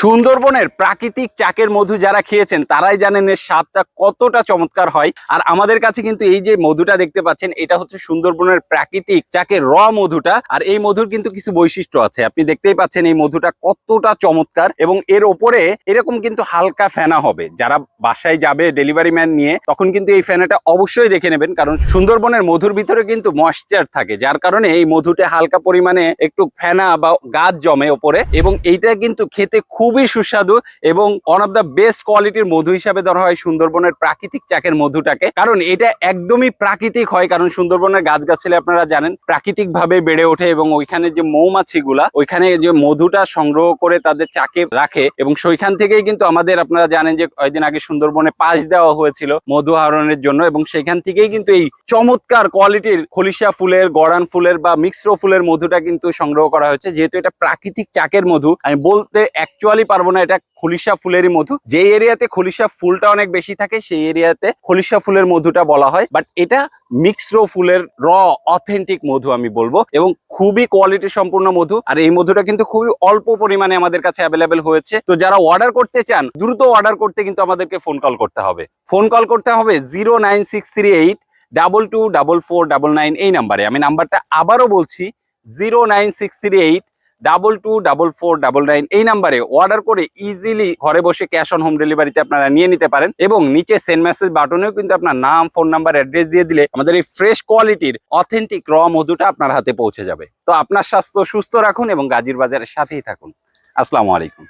সুন্দরবনের প্রাকৃতিক চাকের মধু যারা খেয়েছেন, তারাই জানেন এর স্বাদটা কতটা চমৎকার হয়। আর আমাদের কাছে কিন্তু এই যে মধুটা দেখতে পাচ্ছেন, এটা হচ্ছে সুন্দরবনের প্রাকৃতিক চাকের র মধুটা। আর এই মধুর কিন্তু কিছু বৈশিষ্ট্য আছে। আপনি দেখতেই পাচ্ছেন এই মধুটা কতটা চমৎকার এবং এর ওপরে এরকম কিন্তু হালকা ফেনা হবে। যারা বাসায় যাবে ডেলিভারি ম্যান নিয়ে, তখন কিন্তু এই ফেনাটা অবশ্যই দেখে নেবেন। কারণ সুন্দরবনের মধুর ভিতরে কিন্তু ময়েশ্চার থাকে, যার কারণে এই মধুটা হালকা পরিমাণে একটু ফেনা বা গাছ জমে ওপরে। এবং এইটা কিন্তু খেতে খুবই সুস্বাদু এবং ওয়ান অফ দ্য বেস্ট কোয়ালিটির মধু হিসাবে ধরা হয় সুন্দরবনের প্রাকৃতিক চাকের মধুটাকে। কারণ এটা একদমই প্রাকৃতিক হয়, কারণ সুন্দরবনের গাছগাছালি আপনারা জানেন প্রাকৃতিক ভাবে বেড়ে ওঠে এবং ওইখানে যে মৌমাছিগুলা, ওইখানে যে মধুটা সংগ্রহ করে তাদের চাকে রাখে এবং সেইখান থেকেই কিন্তু আমাদের আপনারা জানেন যে কয়েকদিন আগে সুন্দরবনে পাশ দেওয়া হয়েছিল মধু আহরণের জন্য এবং সেখান থেকেই কিন্তু এই চমৎকার কোয়ালিটির খলিশা ফুলের গড়ান ফুলের বা মিশ্র ফুলের মধুটা কিন্তু সংগ্রহ করা হয়েছে। যেহেতু এটা প্রাকৃতিক চাকের মধু, আমি বলতে অ্যাকচুয়ালি পারব না, এটা খলিশা ফুলেরই মধু। যে এরিয়াতে খলিশা ফুলটা অনেক বেশি থাকে, সেই এরিয়াতে খলিশা ফুলের মধুটা বলা হয়। বাট এটা মিক্সড ফুলের র অথেন্টিক মধু আমি বলব এবং খুবই কোয়ালিটি সম্পূর্ণ মধু। আর এই মধুটা কিন্তু খুবই অল্প পরিমাণে আমাদের কাছে অ্যাভেলেবেল হয়েছে। তো যারা অর্ডার করতে চান, দ্রুত অর্ডার করতে কিন্তু আমাদেরকে ফোন কল করতে হবে। ফোন কল করতে হবে zero nine six three eight double two double four double nine এই নাম্বারে আমি নাম্বারটা আবারও বলছি zero nine six three eight double two double four double nine এই নাম্বারে অর্ডার করে ইজিলি ঘরে বসে ক্যাশ অন হোম ডেলিভারিতে আপনারা নিয়ে নিতে পারেন এবং নিচে সেন্ড মেসেজ বাটনেও কিন্তু আপনার নাম ফোন নাম্বার অ্যাড্রেস দিয়ে দিলে আমাদের এই ফ্রেশ কোয়ালিটির অথেন্টিক র মধুটা আপনার হাতে পৌঁছে যাবে। তো আপনার স্বাস্থ্য সুস্থ রাখুন এবং গাজীর বাজারের সাথেই থাকুন। আসসালামু আলাইকুম।